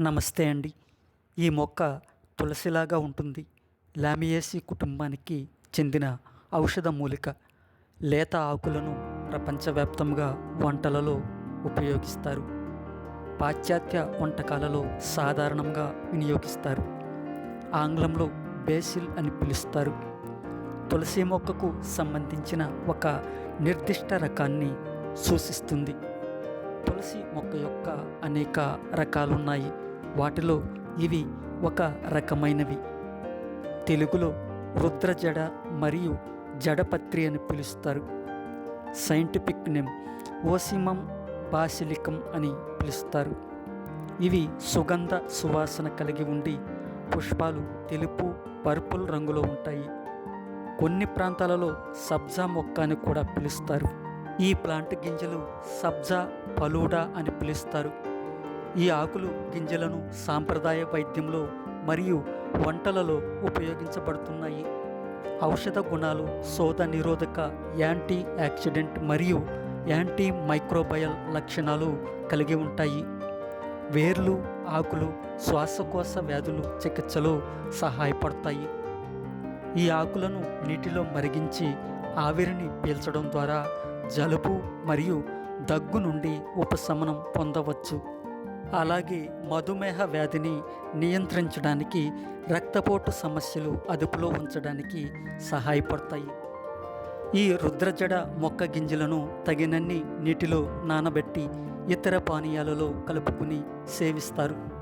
నమస్తే అండి. ఈ మొక్క తులసిలాగా ఉంటుంది. లామియేసి కుటుంబానికి చెందిన ఔషధ మూలిక. లేత ఆకులను ప్రపంచవ్యాప్తంగా వంటలలో ఉపయోగిస్తారు. పాశ్చాత్య వంటకాలలో సాధారణంగా వినియోగిస్తారు. ఆంగ్లంలో బేసిల్ అని పిలుస్తారు. తులసి మొక్కకు సంబంధించిన ఒక నిర్దిష్ట రకాన్ని సూచిస్తుంది. తులసి మొక్క యొక్క అనేక రకాలున్నాయి. వాటిలో ఇవి ఒక రకమైనవి. తెలుగులో రుద్రజడ మరియు జడపత్రి అని పిలుస్తారు. సైంటిఫిక్ నేమ్ ఓసిమం బాసిలికం అని పిలుస్తారు. ఇవి సుగంధ సువాసన కలిగి ఉండి పుష్పాలు తెలుపు పర్పుల్ రంగులో ఉంటాయి. కొన్ని ప్రాంతాలలో సబ్జా మొక్క అని కూడా పిలుస్తారు. ఈ ప్లాంట్ గింజలు సబ్జా పలూడా అని పిలుస్తారు. ఈ ఆకులు గింజలను సాంప్రదాయ వైద్యంలో మరియు వంటలలో ఉపయోగించబడుతున్నాయి. ఔషధ గుణాలు శోధ నిరోధక యాంటీ యాక్సిడెంట్ మరియు యాంటీ మైక్రోబయల్ లక్షణాలు కలిగి ఉంటాయి. వేర్లు ఆకులు శ్వాసకోశ వ్యాధులు చికిత్సలో సహాయపడతాయి. ఈ ఆకులను నీటిలో మరిగించి ఆవిరిని పీల్చడం ద్వారా జలుబు మరియు దగ్గు నుండి ఉపశమనం పొందవచ్చు. అలాగే మధుమేహ వ్యాధిని నియంత్రించడానికి రక్తపోటు సమస్యలు అదుపులో ఉంచడానికి సహాయపడతాయి. ఈ రుద్రజడ మొక్క గింజలను తగినన్ని నీటిలో నానబెట్టి ఇతర పానీయాలలో కలుపుకుని సేవిస్తారు.